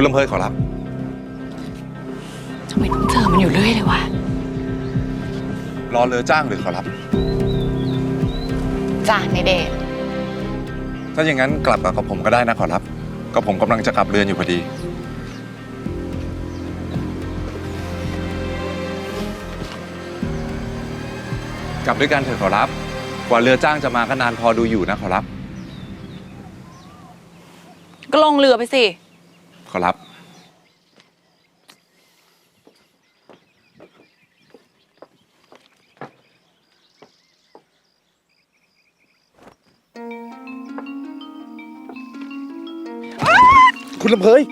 คุณลำเพยขอรับ ทำไมต้องเจอมันอยู่เรื่อยเลยวะ รอเรือจ้างหรือขอรับ จ้าในเดทถ้าอย่างนั้นกลับกับผมก็ได้นะขอรับ ก็ผมกำลังจะกลับเรือนอยู่พอดี กลับด้วยกันเถอะขอรับ กว่าเรือจ้างจะมาก็นานพอดูอยู่นะขอรับ ก็ลงเรือไปสิ ขอรับ คุณลำเพย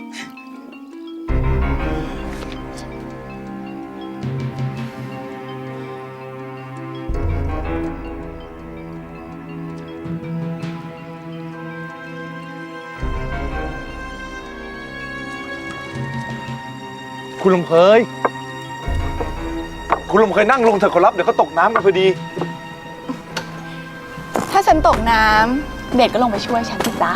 คุณลำเพยคุณลำเพยนั่งลงเถอะขอรับ เดี๋ยวเขาตกน้ำกันพอดี ถ้าฉันตกน้ำเดทก็ลงไปช่วยฉันสิจ้า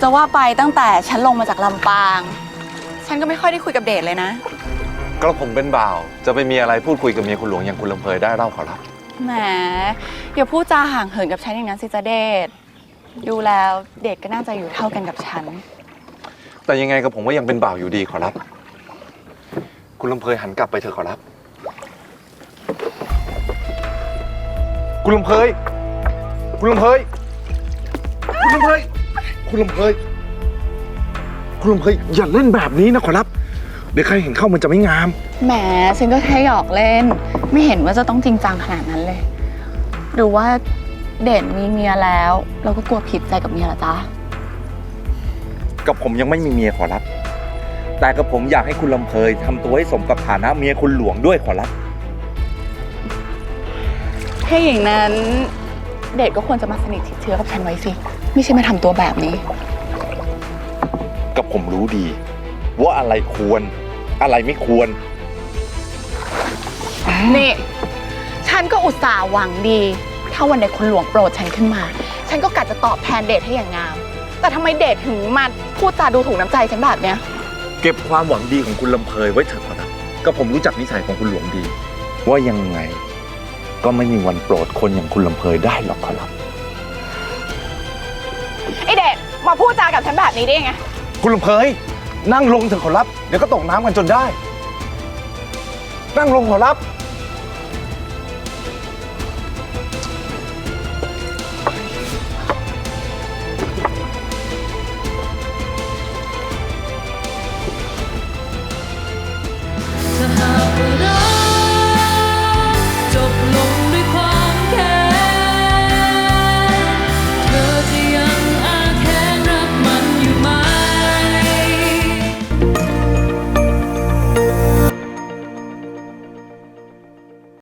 จะว่าไปตั้งแต่ฉันลงมาจากลำปาง ฉันก็ไม่ค่อยได้คุยกับเดทเลยนะ ก็ผมเป็นบ่าว จะไปมีอะไรพูดคุยกับเมียคุณหลวงอย่างคุณลำเพยได้เล่าขอรับ แหมอย่าพูดจาห่างเหินกับฉันอย่างนั้นสิจ้าเดท ดูแล้วเดทก็น่าจะอยู่เท่ากันกับฉัน แต่ยังไงกับผมก็ยังเป็นบ่าวอยู่ดีขอรับ คุณลำเพยหันกลับไปเถอะขอรับ คุณลำเพย คุณลำเพย คุณลำเพย คุณลำเพย คุณลำเพยอย่าเล่นแบบนี้นะขอรับ เดี๋ยวใครเห็นเข้ามันจะไม่งาม แหมฉันก็แค่หยอกเล่น ไม่เห็นว่าจะต้องจริงจังขนาดนั้นเลย หรือว่า เด่นมีเมียแล้ว เราก็กลัวผิดใจกับเมียเหรอจ๊ะ กับผมยังไม่มีเมียขอรับ แต่กับผมอยากให้คุณลำเพยทำตัวให้สมกับฐานะเมียคุณหลวงด้วยขอรับ ถ้าอย่างนั้นเดทก็ควรจะมาสนิทชิดเชื้อกับฉันไว้สิ ไม่ใช่มาทำตัวแบบนี้ กับผมรู้ดี ว่าอะไรควร อะไรไม่ควร นี่ ฉันก็อุตส่าห์หวังดี ถ้าวันใดคุณหลวงโปรดฉันขึ้นมา ฉันก็กะจะตอบแทนเดทให้อย่างงาม แต่ทำไมเดทถึงมาพูดจาดูถูกน้ำใจฉันแบบเนี้ย เก็บความหวังดีของคุณลำเพยไว้เถอะขอรับก็ผมรู้จักนิสัยของคุณหลวงดี ว่ายังไงก็ไม่มีวันโปรดคนอย่างคุณลำเพยได้หรอกขอรับ ไอเดทมาพูดจากับฉันแบบนี้ได้ยังไง คุณลำเพยนั่งลงเถอะขอรับ เดี๋ยวก็ตกน้ำกันจนได้ นั่งลงขอรับ